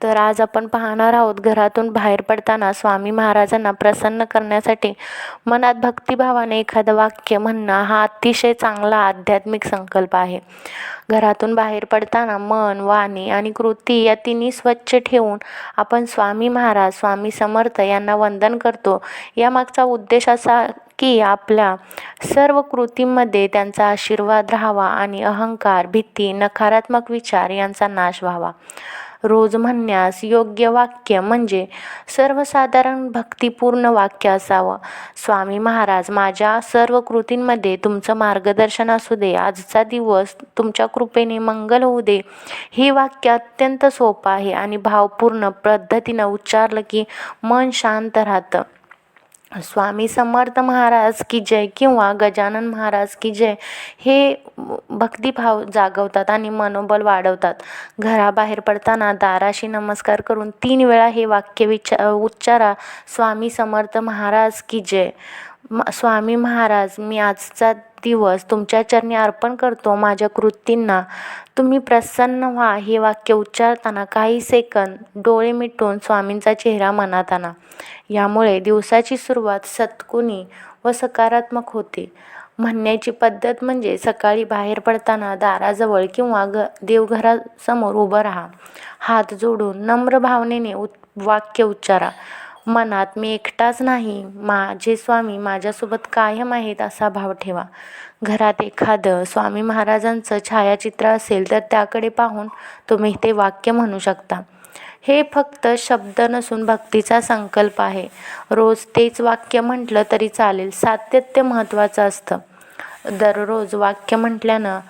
तर आज आपण पाहणार आहोत घरातून बाहेर पडताना स्वामी महाराजांना प्रसन्न करण्यासाठी मनात भक्तिभावाने एखादं वाक्य म्हणणं हा अतिशय चांगला आध्यात्मिक संकल्प आहे. घरातून बाहेर पडताना मन वाणी आणि कृती या तिन्ही स्वच्छ ठेवून आपण स्वामी महाराज स्वामी समर्थ यांना वंदन करतो. यामागचा उद्देश असा की आपल्या सर्व कृतींमध्ये त्यांचा आशीर्वाद राहावा आणि अहंकार भीती नकारात्मक विचार यांचा नाश व्हावा. रोज म्हणण्यास योग्य वाक्य म्हणजे सर्वसाधारण भक्तिपूर्ण वाक्य असावं. स्वामी महाराज माझ्या सर्व कृतींमध्ये तुमचं मार्गदर्शन असू दे. आजचा दिवस तुमच्या कृपेने मंगल होऊ दे. ही वाक्य अत्यंत सोपं आहे आणि भावपूर्ण पद्धतीनं उच्चारलं की मन शांत राहतं. स्वामी समर्थ महाराज की जय किंवा गजानन महाराज की जय हे भक्तिभाव जागवतात आणि मनोबल वाढवतात. घराबाहेर पडताना दाराशी नमस्कार करून तीन वेळा हे वाक्य विचा उच्चारा स्वामी समर्थ महाराज की जय. स्वामी महाराज मी आजचा दिवस तुमच्या चरणी अर्पण करतो माझ्या कृतींना. तुम्ही प्रसन्न व्हा हे वाक्य उच्चारताना काही सेकंद डोळे मिटून स्वामींचा चेहरा मनात आणा. यामुळे दिवसाची सुरुवात सत्कुनी व सकारात्मक होते. म्हणण्याची पद्धत म्हणजे सकाळी बाहेर पडताना दाराजवळ किंवा ग देवघरासमोर उभं राहा. हात जोडून नम्र भावनेने उ वाक्य उच्चारा. मनात मी एकटाच नाही. माझे स्वामी माझ्यासोबत कायम आहेत असा भाव ठेवा. घरात एखादं स्वामी महाराजांचं छायाचित्र असेल तर त्याकडे पाहून तुम्ही ते वाक्य म्हणू शकता. हे फक्त शब्द नसून भक्तीचा संकल्प आहे. रोज तेच वाक्य म्हटलं तरी चालेल. सातत्य महत्त्वाचं असतं. दररोज वाक्य म्हटल्यानं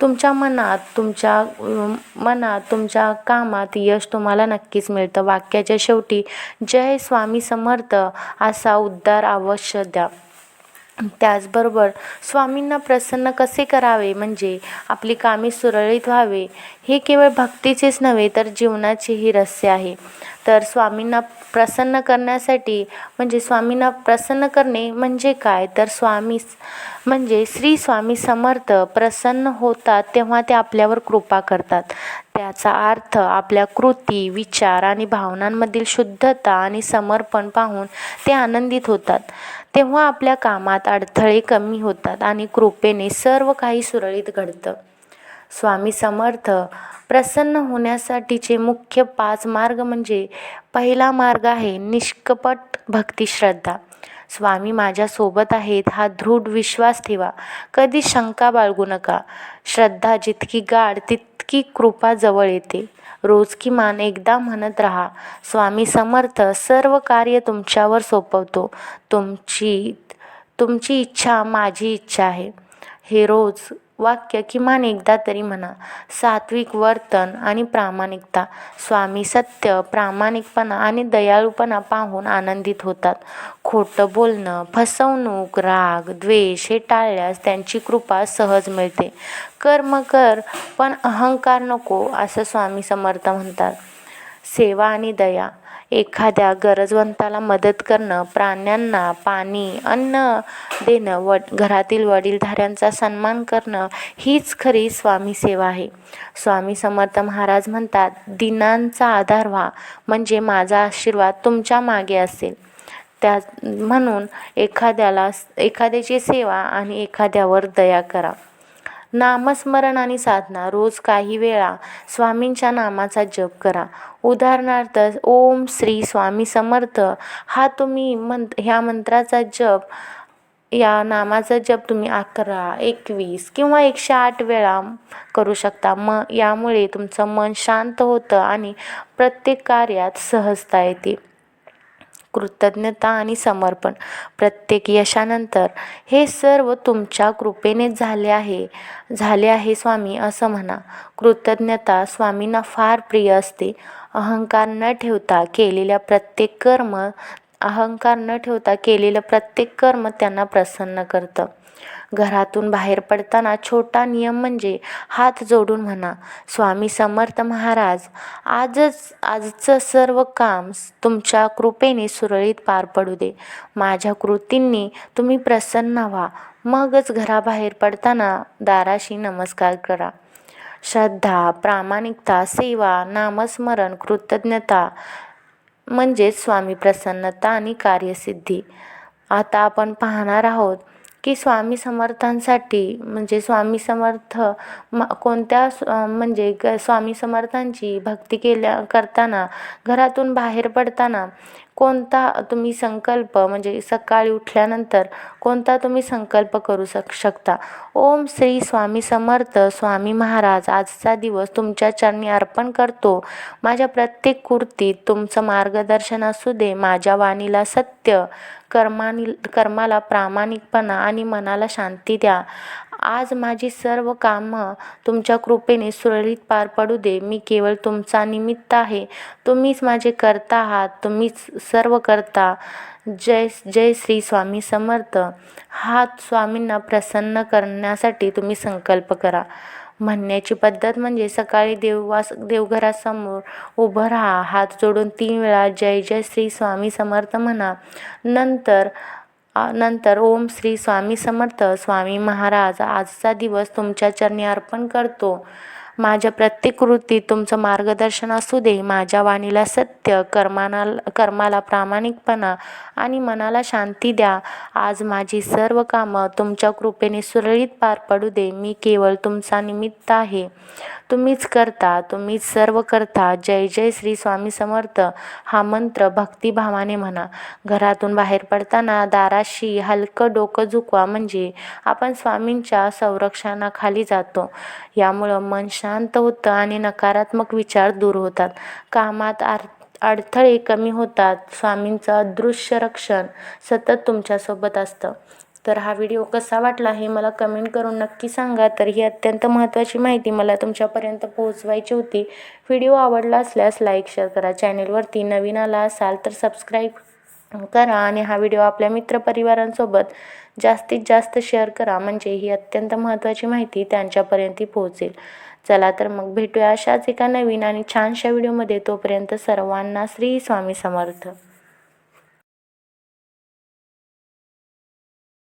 तुमच्या मनात तुमच्या मनात तुमच्या कामात यश तुम्हाला नक्कीच मिळतं. वाक्याच्या शेवटी जय स्वामी समर्थ असा उद्गार अवश्य द्या. त्याचबरोबर स्वामींना प्रसन्न कसे करावे? म्हणजे आपली कामे सुरळीत व्हावे हे केवळ भक्तीचेच नव्हे तर जीवनाचेही रहस्य आहे. तर स्वामींना प्रसन्न करण्यासाठी म्हणजे स्वामींना प्रसन्न करणे म्हणजे काय? तर स्वामी म्हणजे श्री स्वामी समर्थ प्रसन्न होतात तेव्हा ते आपल्यावर कृपा करतात. त्याचा अर्थ आपल्या कृती विचार आणि भावनांमधील शुद्धता आणि समर्पण पाहून ते आनंदित होतात. तेव्हा आपल्या कामात अडथळे कमी होतात आणि कृपेने सर्व काही सुरळीत घडतं. स्वामी समर्थ प्रसन्न होण्यासाठीचे मुख्य पाच मार्ग म्हणजे पहिला मार्ग आहे निष्कपट भक्तिश्रद्धा स्वामी माझ्यासोबत आहेत हा दृढ विश्वास ठेवा. कधी शंका बाळगू नका. श्रद्धा जितकी गाढ तितकी कृपा जवळ येते. रोज किमान एकदा म्हणत राहा स्वामी समर्थ सर्व कार्य तुमच्यावर सोपवतो. तुमची तुमची इच्छा माझी इच्छा आहे. हे रोज वाक्य किमान एकदा तरी म्हणा. सात्विक वर्तन आणि प्रामाणिकता. स्वामी सत्य प्रामाणिकपणा आणि दयाळूपणा पाहून आनंदित होतात. खोटं बोलणं फसवणूक राग द्वेष हे टाळल्यास त्यांची कृपा सहज मिळते. कर्म कर पण अहंकार नको असं स्वामी समर्थ म्हणतात. सेवा आणि दया. एखाद्या गरजवंताला मदत करणं प्राण्यांना पाणी अन्न देणं व घरातील वडीलधाऱ्यांचा सन्मान करणं हीच खरी स्वामी सेवा आहे. स्वामी समर्थ महाराज म्हणतात दिनांचा आधार व्हा म्हणजे माझा आशीर्वाद तुमच्या मागे असेल. त्या म्हणून एखाद्याला एखाद्याची सेवा आणि एखाद्यावर दया करा. नामस्मरण आणि साधना रोज काही वेळा स्वामींच्या नामाचा जप करा. उदाहरणार्थ ओम श्री स्वामी समर्थ हा तुम्ही मंत ह्या मंत्राचा जप या नामाचा जप तुम्ही अकरा एकवीस किंवा एकशे आठ वेळा करू शकता. म यामुळे तुमचं मन शांत होतं आणि प्रत्येक कार्यात सहजता येते. कृतज्ञता आणि समर्पण. प्रत्येक यशानंतर हे सर्व तुमच्या कृपेनेच झाले आहे. झाले आहे स्वामी असं म्हणा. कृतज्ञता स्वामींना फार प्रिय असते. अहंकार न ठेवता केलेल्या प्रत्येक कर्म अहंकार न ठेवता केलेलं प्रत्येक कर्म त्यांना प्रसन्न करतं. घरातून बाहेर पडताना छोटा नियम म्हणजे हात जोडून म्हणा स्वामी समर्थ महाराज आजच आजचं सर्व काम तुमच्या कृपेने सुरळीत पार पडू दे. माझ्या कृतींनी तुम्ही प्रसन्न व्हा. मगच घराबाहेर पडताना दाराशी नमस्कार करा. श्रद्धा प्रामाणिकता सेवा नामस्मरण कृतज्ञता म्हणजेच स्वामी प्रसन्नता आणि कार्यसिद्धी. आता आपण पाहणार आहोत की स्वामी समर्थांसाठी म्हणजे स्वामी समर्थ म कोणत्या म्हणजे ग स्वामी समर्थांची भक्ती केल्या करताना घरातून बाहेर पडताना कोणता तुम्ही संकल्प म्हणजे सकाळी उठल्यानंतर कोणता तुम्ही संकल्प करू शक शकता? ओम श्री स्वामी समर्थ स्वामी महाराज आजचा दिवस तुमच्या चरणी अर्पण करतो. माझ्या प्रत्येक कृतीत तुमचं मार्गदर्शन असू दे माझ्या वाणीला सत्य कर्मानी कर्माला प्रामाणिकपणा आणि मनाला शांती द्या. आज माझी सर्व कामं तुमच्या कृपेने सुरळीत पार पडू दे. मी केवळ तुमचा निमित्त आहे. तुम्हीच माझे करता आहात. तुम्हीच सर्व करता. जय जय श्री स्वामी समर्थ. हा स्वामींना प्रसन्न करण्यासाठी तुम्ही संकल्प करा. म्हणण्याची पद्धत म्हणजे सकाळी देववास देवघरासमोर उभं राहा. हात जोडून तीन वेळा जय जय श्री स्वामी समर्थ म्हणा. नंतर नंतर ओम श्री स्वामी समर्थ. स्वामी महाराज आजचा दिवस तुमच्या चरणी अर्पण करतो. माझ्या प्रत्येक कृतीत तुमचं मार्गदर्शन असू दे. माझ्या वाणीला सत्य कर्माना कर्माला प्रामाणिकपणा आणि मनाला शांती द्या. आज माझी सर्व कामं तुमच्या कृपेने सुरळीत पार पडू दे. मी केवळ तुमचा निमित्त आहे. तुम्हीच करता तुम्हीच सर्व करता. जय जय श्री स्वामी समर्थ. हा मंत्र भक्तिभावाने म्हणा. घरातून बाहेर पडताना दाराशी हलकं डोकं झुकवा. म्हणजे आपण स्वामींच्या संरक्षणाखाली जातो. यामुळं मन शांत होतं आणि नकारात्मक विचार दूर होतात. कामात आर अडथळे कमी होतात. स्वामींचं अदृश्य रक्षण सतत तुमच्यासोबत असतं. तर हा व्हिडिओ कसा वाटला हे मला कमेंट करून नक्की सांगा. तर ही अत्यंत महत्त्वाची माहिती मला तुमच्यापर्यंत पोहोचवायची होती. व्हिडिओ आवडला असल्यास लाईक शेअर करा. चॅनेलवरती नवीन आला असाल तर सबस्क्राईब करा आणि हा व्हिडिओ आपल्या मित्रपरिवारांसोबत जास्तीत जास्त शेअर करा. म्हणजे ही अत्यंत महत्त्वाची माहिती त्यांच्यापर्यंत पोहोचेल. चला तर मग भेटूया अशाच एका नवीन आणि छानशा व्हिडिओमध्ये. तोपर्यंत सर्वांना श्री स्वामी समर्थ.